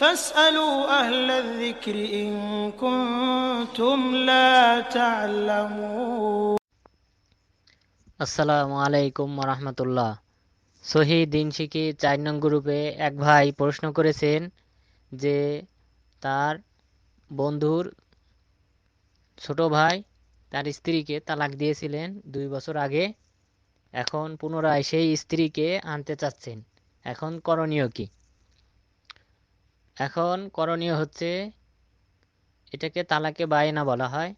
فاسألوا أهل الذكر إن كنتم لا تعلمون আসসালামু আলাইকুম রহমতুল্লাহ সহি দিন শিখি চার নং গ্রুপে এক ভাই প্রশ্ন করেছেন যে তার বন্ধুর ছোট ভাই তার স্ত্রীকে তালাক দিয়েছিলেন দুই বছর আগে এখন পুনরায় সেই স্ত্রীকে আনতে চাচ্ছেন এখন করণীয় কি এখন করণীয় হচ্ছে এটাকে তালাকে বায়না বলা হয়।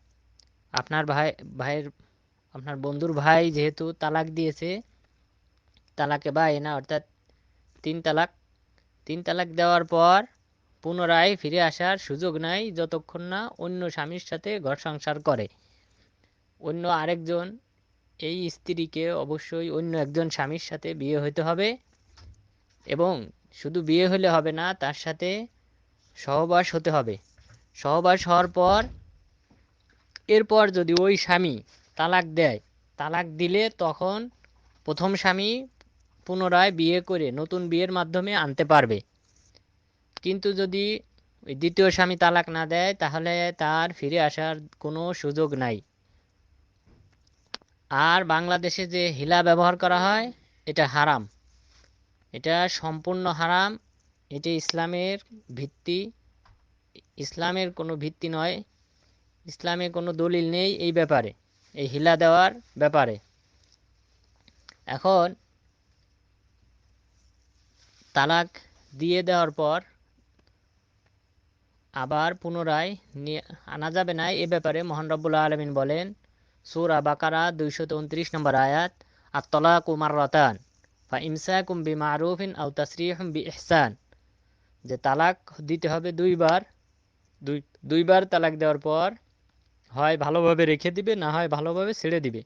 আপনার ভাই, ভাইয়ের, আপনার বন্ধুর ভাই যেহেতু তালাক দিয়েছে, তালাকে বায়না, অর্থাৎ তিন তালাক তিন তালাক দেওয়ার পর পুনরায় ফিরে আসার সুযোগ নাই যতক্ষণ না অন্য স্বামীর সাথে ঘর সংসার করে। অন্য আরেকজন, এই স্ত্রীকে অবশ্যই অন্য একজন স্বামীর সাথে বিয়ে হতে হবে এবং শুধু বিয়ে হলে হবে না, তার সাথে সহবাস হতে হবে। সহবাস হওয়ার পর, এরপর যদি ওই স্বামী তালাক দেয়, তালাক দিলে তখন প্রথম স্বামী পুনরায় বিয়ে করে নতুন বিয়ের মাধ্যমে আনতে পারবে। কিন্তু যদি ওই দ্বিতীয় স্বামী তালাক না দেয়, তাহলে তার ফিরে আসার কোনো সুযোগ নাই। আর বাংলাদেশে যে হিলা ব্যবহার করা হয়, এটা হারাম। এটা সম্পূর্ণ হারাম। এটি ইসলামের ভিত্তি। ইসলামের কোনো ভিত্তি নয়। ইসলামে কোনো দলিল নেই এই ব্যাপারে, এই হিলা দেওয়ার ব্যাপারে। এখন তালাক দিয়ে দেওয়ার পর আবার পুনরায় নিয়ে আনা যাবে না। এ ব্যাপারে মোহন রব্বুল্লা আলমিন বলেন, সুরা বাকারা দুইশত উনত্রিশ নম্বর আয়াত আর তলাক উমার রতান ইমসাকুম বি মারুফিন আউ তাসরিহম বি ইহসান যে তালাক দিতে হবে দুইবার। দুই দুইবার তালাক দেওয়ার পর হয় ভালোভাবে রেখে দিবে, না হয় ভালোভাবে ছেড়ে দিবে।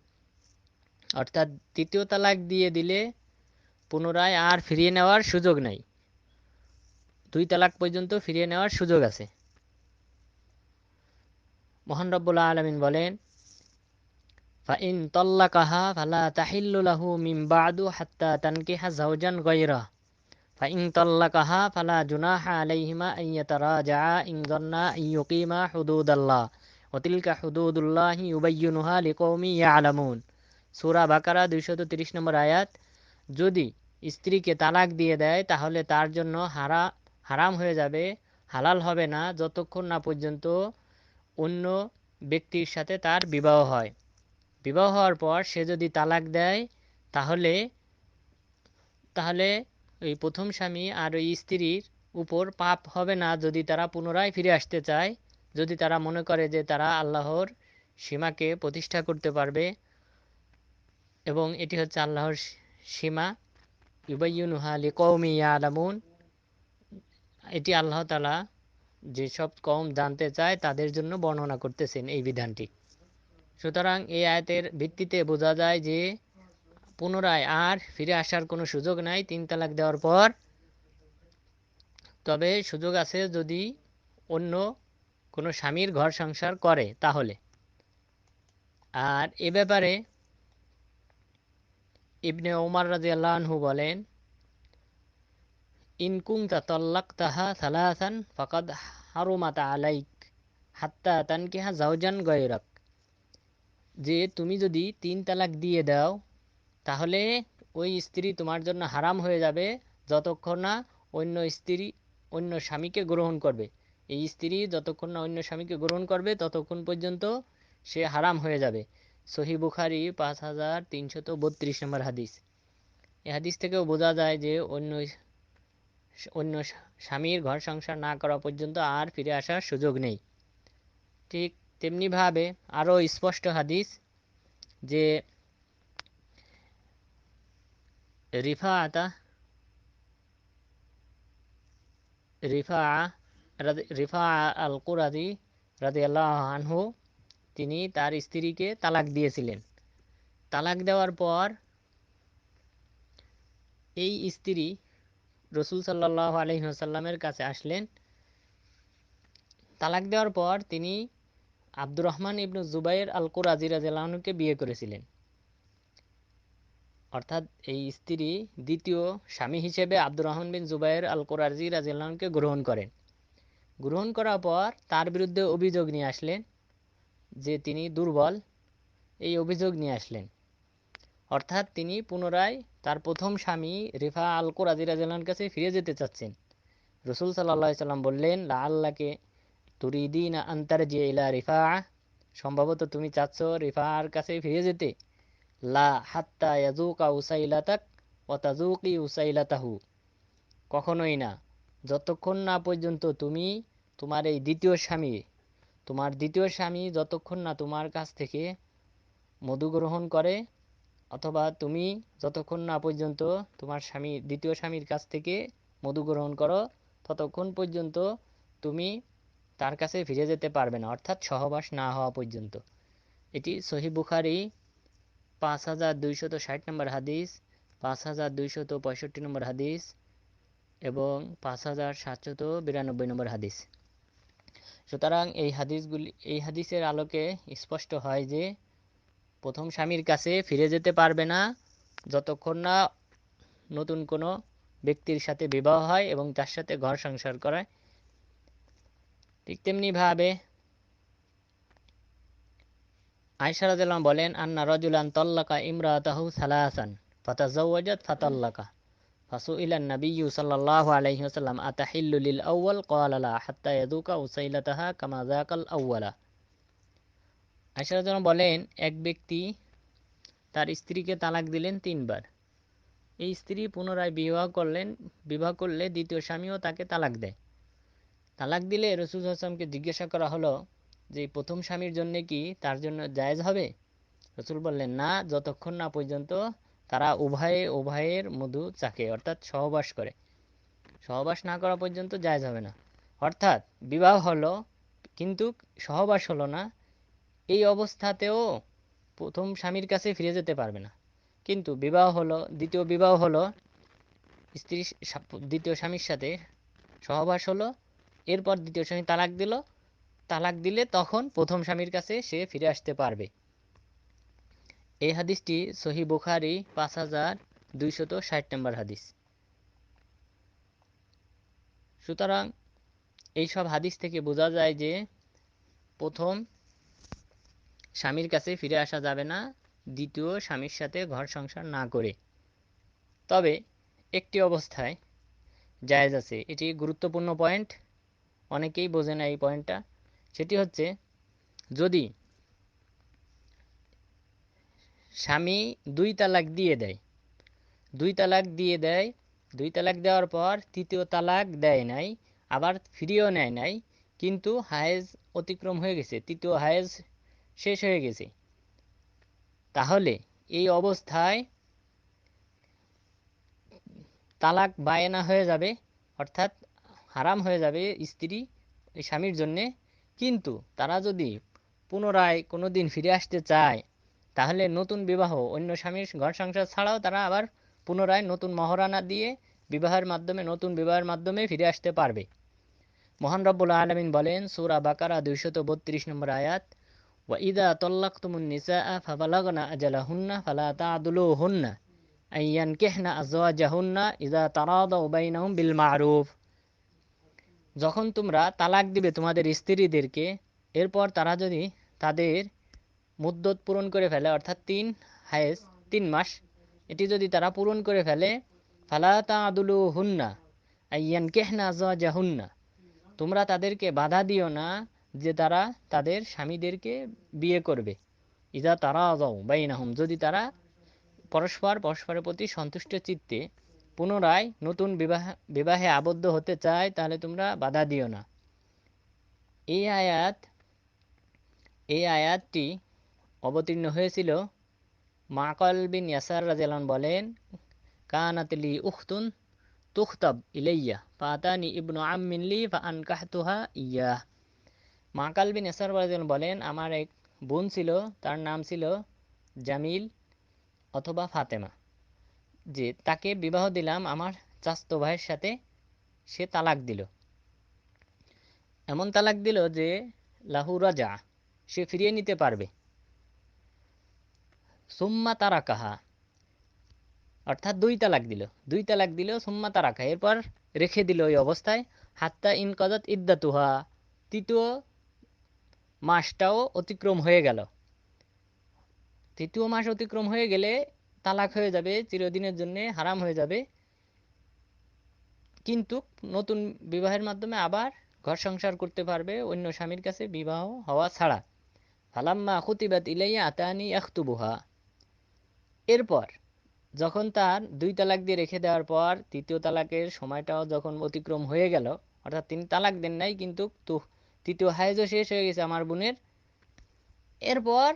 অর্থাৎ তৃতীয় তালাক দিয়ে দিলে পুনরায় আর ফিরিয়ে নেওয়ার সুযোগ নাই। দুই তালাক পর্যন্ত ফিরিয়ে নেওয়ার সুযোগ আছে। মোহন রব্বুল্লাহ আলমিন বলেন ফাইন তল্লাকাহা ফালা তাহিল্লু লাহু মিম বাদু হাত্তা তানকিহা জাওজান গায়রা ফাইন তল্লাকাহা ফালা জুনাহা আলাইহিমা ইন যান্না আন ইউকিমা হুদুদাল্লাহ ওতিলকা হুদুদুল্লাহি ইউবাইয়িনুহা লিকৌমি ইয়ালামুন সূরা বাকারা 230 নম্বর আয়াত, যদি স্ত্রীকে তালাক দিয়ে দেয়, তাহলে তার জন্য হারা, হারাম হয়ে যাবে, হালাল হবে না, যতক্ষণ না পর্যন্ত অন্য ব্যক্তির সাথে তার বিবাহ হয়। বিবাহ হওয়ার পর সে যদি তালাক দেয়, তাহলে তাহলে ওই প্রথম স্বামী আর ওই স্ত্রীর উপর পাপ হবে না যদি তারা পুনরায় ফিরে আসতে চায়। যদি তারা মনে করে যে তারা আল্লাহর সীমাকে প্রতিষ্ঠা করতে পারবে এবং এটি হচ্ছে আল্লাহর সীমা। ইউবাইনুহা লি কৌমি আলামুন এটি আল্লাহ তালা যেসব কম জানতে চায় তাদের জন্য বর্ণনা করতেছেন এই বিধানটি। সুতরাং এই আয়াতের ভিত্তিতে বোঝা যায় যে পুনরায় আর ফিরে আসার কোনো সুযোগ নাই, তিন তালাক দেওয়ার পর। তবে সুযোগ আছে যদি অন্য কোনো স্বামীর ঘর সংসার করে তাহলে। আর এ ব্যাপারে ইবনে ওমর রাজি আল্লাহু বলেন ইনকুং তা তল্লাক তাহা সালাহান ফকদ হারুমাত আলাইক হাত্তা তানকিহা জাউজান গয়রক। যে তুমি যদি তিন তালাক দিয়ে দাও, তাহলে ওই স্ত্রী তোমার জন্য হারাম হয়ে যাবে যতক্ষণ না অন্য স্ত্রী অন্য স্বামীকে গ্রহণ করবে। এই স্ত্রী যতক্ষণ না অন্য স্বামীকে গ্রহণ করবে, ততক্ষণ পর্যন্ত সে হারাম হয়ে যাবে। সহি বুখারি পাঁচ হাজার তিনশত বত্রিশ নম্বর হাদিস। এ হাদিস থেকেও বোঝা যায় যে অন্য অন্য স্বামীর ঘর সংসার না করা পর্যন্ত আর ফিরে আসার সুযোগ নেই। ঠিক তেমনিভাবে আরও স্পষ্ট হাদিস যে রিফা আতা রিফা রিফা আল কুরাদি রাজি আল্লাহ তিনি তার স্ত্রীকে তালাক দিয়েছিলেন। তালাক দেওয়ার পর এই স্ত্রী রসুল সাল্লাহ আলহিহাসাল্লামের কাছে আসলেন। তালাক দেওয়ার পর তিনি আব্দুর রহমান ইবনু জুবাইর আল কুরাজি রাজিয়ালকে বিয়ে করেছিলেন। অর্থাৎ এই স্ত্রী দ্বিতীয় স্বামী হিসেবে আব্দুর রহমান বিন জুবাইর আল কোরআজি রাজিউল্লাহকে গ্রহণ করেন। গ্রহণ করার পর তার বিরুদ্ধে অভিযোগ নিয়ে আসলেন যে তিনি দুর্বল। এই অভিযোগ নিয়ে আসলেন। অর্থাৎ তিনি পুনরায় তার প্রথম স্বামী রিফা আল কোরআজি রাজিউল্লাহর কাছে ফিরে যেতে চাচ্ছেন। রসুল সাল্লাহ সাল্লাম বললেন, লা আল্লাহকে তুরিদিন আন্তার যে ইলা রিফা সম্ভবত তুমি চাচ্ছ রিফার কাছে ফিরে যেতে। লা হাত্তা ইয়াজুকা উসাইলাতাক ও তাজুকি উসাইলাতাহু। কখনোই না। যতক্ষণ না পর্যন্ত তুমি তোমার এই দ্বিতীয় স্বামী, তোমার দ্বিতীয় স্বামী যতক্ষণ না তোমার কাছ থেকে মধু গ্রহণ করে, অথবা তুমি যতক্ষণ না পর্যন্ত তোমার স্বামী, দ্বিতীয় স্বামীর কাছ থেকে মধু গ্রহণ করো, ততক্ষণ পর্যন্ত তুমি তার কাছে ফিরে যেতে পারবে না, অর্থাৎ সহবাস না হওয়া পর্যন্ত। এটি সহি বুখারি, পাঁচ হাজার দুইশত ষাট নম্বর হাদিস, পাঁচ হাজার দুইশত পঁয়ষট্টি নম্বর হাদিস এবং পাঁচ হাজার সাতশত বিরানব্বই নম্বর হাদিস। সুতরাং এই হাদিসগুলি, এই হাদিসের আলোকে স্পষ্ট হয় যে প্রথম স্বামীর কাছে ফিরে যেতে পারবে না যতক্ষণ না নতুন কোনো ব্যক্তির সাথে বিবাহ হয় এবং তার সাথে ঘর সংসার করায়। ঠিক তেমনিভাবে আয়সা রাদিয়াল্লাহু বলেন, আন্না রজুলান তল্লাকা ইমরাতাহু সালাসান, ফাতাজাওয়াজাত ফাতাল্লাকা, ফাসুইলা নাবিয়্যু সাল্লাল্লাহু আলাইহি ওয়াসাল্লাম, আতাহিল্লু লিল আউয়াল? ক্বালা, লা, হাত্তা ইয়াদুকা উসাইলাতাহা কামা যাকাল আউয়ালা। আয়সা বলেন, এক ব্যক্তি তার স্ত্রীকে তালাক দিলেন তিনবার। এই স্ত্রী পুনরায় বিবাহ করলেন, বিবাহ করলে দ্বিতীয় স্বামীও তাকে তালাক দেয়। তালাক দিলে রসুল হাসামকে জিজ্ঞাসা করা হলো যে, প্রথম স্বামীর জন্য কি তার জন্য জায়েজ হবে? রসুল বললেন, না, যতক্ষণ না পর্যন্ত তারা উভয়ে, উভয়ের মধু চাকে অর্থাৎ সহবাস করে। সহবাস না করা পর্যন্ত জায়েজ হবে না। অর্থাৎ বিবাহ হলো, কিন্তু সহবাস হলো না। এই অবস্থাতেও প্রথম স্বামীর কাছে ফিরে যেতে পারবে না। কিন্তু বিবাহ হলো, দ্বিতীয় বিবাহ হলো স্ত্রী দ্বিতীয় স্বামীর সাথে সহবাস হলো এরপর দ্বিতীয় স্বামী তালাক দিল। তালাক দিলে তখন প্রথম স্বামীর কাছে সে ফিরে আসতে পারবে। এই হাদিসটি সহি বুখারি পাঁচ হাজার দুইশত ষাট নম্বর হাদিস। সুতরাং এইসব হাদিস থেকে বোঝা যায় যে প্রথম স্বামীর কাছে ফিরে আসা যাবে না, দ্বিতীয় স্বামীর সাথে ঘর সংসার না করে। তবে একটি অবস্থায় জায়েজ আছে। এটি গুরুত্বপূর্ণ পয়েন্ট। অনেকেই বোঝে না এই পয়েন্টটা সেটি হচ্ছে, যদি স্বামী দুই তালাক দিয়ে দেয়, দুই তালাক দিয়ে দেয়, দুই তালাক দেওয়ার পর তৃতীয় তালাক দেয় নাই, আবার ফিরিয়েও নেয় নাই, কিন্তু হায়েজ অতিক্রম হয়ে গেছে, তৃতীয় হায়েজ শেষ হয়ে গেছে, তাহলে এই অবস্থায় তালাক বায়না হয়ে যাবে, অর্থাৎ হারাম হয়ে যাবে স্ত্রী স্বামীর জন্যে। কিন্তু তারা যদি পুনরায় কোনো দিন ফিরে আসতে চায়, তাহলে নতুন বিবাহ, অন্য স্বামীর ঘর সংসার ছাড়াও তারা আবার পুনরায় নতুন মহারানা দিয়ে বিবাহের মাধ্যমে, নতুন বিবাহের মাধ্যমে ফিরে আসতে পারবে। মহান রব্বুল আলমিন বলেন, সুরা বাকারা দুইশত বত্রিশ নম্বর আয়াত ওয়াইদা তল্লাকতুমুন নিসা ফাবালাগনা আজালাহুন্না ফালা তাদুলুহুন্না আইয়ান কেহনা আজওয়াজাহুন্না ইদা তারাদাউ বাইনাহুম বিল মারুফ। যখন তোমরা তালাক দিবে তোমাদের স্ত্রীদেরকে, এরপর তারা যদি তাদের মুদ্দত পূরণ করে ফেলে, অর্থাৎ তিন হায়েস, তিন মাস, এটি যদি তারা পূরণ করে ফেলে, ফালা তাদুলু হুন্না আইয়ান কেহনা জাহুন্না তোমরা তাদেরকে বাধা দিও না যে তারা তাদের স্বামীদেরকে বিয়ে করবে। ইদা তারা যাও বাইনাহুম, যদি তারা পরস্পর, পরস্পরের প্রতি সন্তুষ্ট চিত্তে পুনরায় নতুন বিবাহ, বিবাহে আবদ্ধ হতে চায়, তাহলে তোমরা বাধা দিও না। এই আয়াত, এই আয়াতটি অবতীর্ণ হয়েছিল মাকল বিন ইয়াসার রাজিয়ালান বলেন কানাতলি উখতুন তুখতাব ইলাইয়া, ফাতানি ইবনু আম্মিনলি ফা আনকাহতুহা ইয়া। মাকাল বিন ইয়াসার রাজিয়ালান বলেন, আমার এক বোন ছিল, তার নাম ছিল জামিল অথবা ফাতেমা। যে তাকে বিবাহ দিলাম আমার চাস্তো ভাইয়ের সাথে, সে তালাক দিল। এমন তালাক দিল যে লাহু রাজা, সে ফিরিয়ে নিতে পারবে। সুম্মা তারা কাহা অর্থাৎ দুই তালাক দিল। দুই তালাক দিল সুম্মা তারাকা এরপর রেখে দিল ওই অবস্থায়, হাত্তা ইনকদত ইদ্দাতুহা। তৃতীয় মাসটাও অতিক্রম হয়ে গেল। তৃতীয় মাস অতিক্রম হয়ে গেলে তালাক হয়ে যাবে, চিরদিনের জন্য হারাম হয়ে যাবে। কিন্তু নতুন বিবাহের মাধ্যমে আবার ঘর সংসার করতে পারবে অন্য স্বামীর কাছে বিবাহ হওয়া ছাড়া। ফালাম্মা খুতিবাত ইলাইয়া আতানি আখতুবুহা এরপর যখন তার দুই তালাক দিয়ে রেখে দেওয়ার পর তৃতীয় তালাকের সময়টাও যখন অতিক্রম হয়ে গেল, অর্থাৎ তিনি তালাক দেন নাই, কিন্তু তো তৃতীয় হাইজও শেষ হয়ে গেছে আমার বোনের। এরপর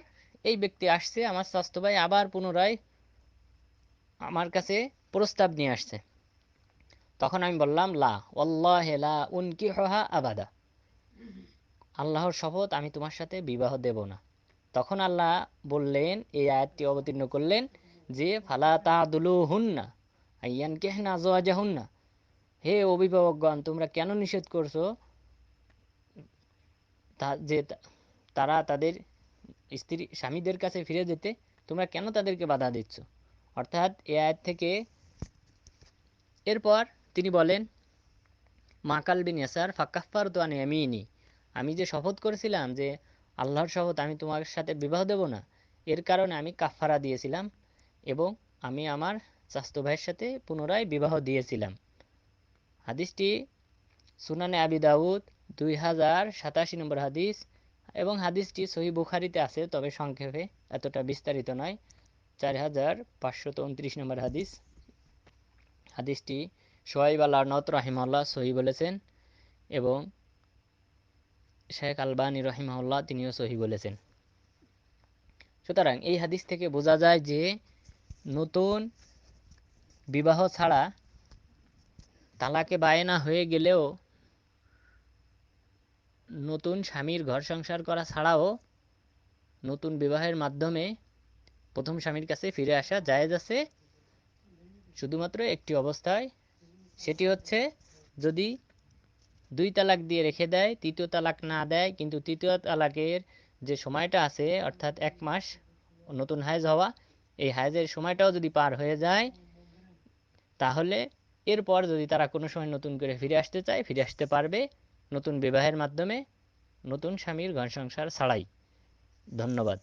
এই ব্যক্তি আসছে, আমার স্বাস্থ্য ভাই আবার পুনরায় আমার কাছে প্রস্তাব নিয়ে আসছে। তখন আমি বললাম, লা ওল্লাহ লা উনকি হহা আবাদা। আল্লাহর শপথ আমি তোমার সাথে বিবাহ দেব না। তখন আল্লাহ বললেন, এই আয়াতটি অবতীর্ণ করলেন যে, ফালা তাদুলু হুন্না আইয়ান কেহনা জোয়াজা হুন্না হে অভিভাবকগণ, তোমরা কেন নিষেধ করছ? তা, যে, তারা তাদের স্ত্রী, স্বামীদের কাছে ফিরে যেতে তোমরা কেন তাদেরকে বাধা দিচ্ছ? অর্থাৎ এ আয়াত থেকে। এরপর তিনি বলেন মাকাল বিন ইয়াসার ফাকাফার তো আনি আমিনি আমি যে শপথ করেছিলাম যে আল্লাহর শপথ আমি তোমার সাথে বিবাহ দেব না, এর কারণে আমি কাফারা দিয়েছিলাম এবং আমি আমার স্বাস্থ্য ভাইয়ের সাথে পুনরায় বিবাহ দিয়েছিলাম। হাদিসটি সুনানে আবি দাউদ, দুই হাজার সাতাশি নম্বর হাদিস এবং হাদিসটি সহি বুখারিতে আছে, তবে সংক্ষেপে এতটা বিস্তারিত নয়। চার হাজার পাঁচশত উনত্রিশ নম্বর হাদিস। হাদিসটি সোহাইব আল্লাহ নত রাহিমাল্লাহ সহি বলেছেন এবং শেখ আলবানী রহিমাউল্লাহ তিনিও সহি বলেছেন। সুতরাং এই হাদিস থেকে বোঝা যায় যে নতুন বিবাহ ছাড়া তালাকে বায়না হয়ে গেলেও নতুন স্বামীর ঘর সংসার করা ছাড়াও নতুন বিবাহের মাধ্যমে প্রথম স্বামীর কাছে ফিরে আসা জায়েজ আছে। শুধুমাত্র একটি অবস্থায়, সেটি হচ্ছে যদি দুই তালাক দিয়ে রেখে দেয়, তৃতীয় তালাক না দেয়, কিন্তু তৃতীয় তালাকের যে সময়টা আছে, অর্থাৎ এক মাস নতুন হায়েজ হওয়া, এই হায়েজের সময়টাও যদি পার হয়ে যায়, তাহলে এরপর যদি তারা কোনো সময় নতুন করে ফিরে আসতে চায়, ফিরে আসতে পারবে নতুন বিবাহের মাধ্যমে, নতুন স্বামীর ঘর সংসার ছাড়াই। ধন্যবাদ।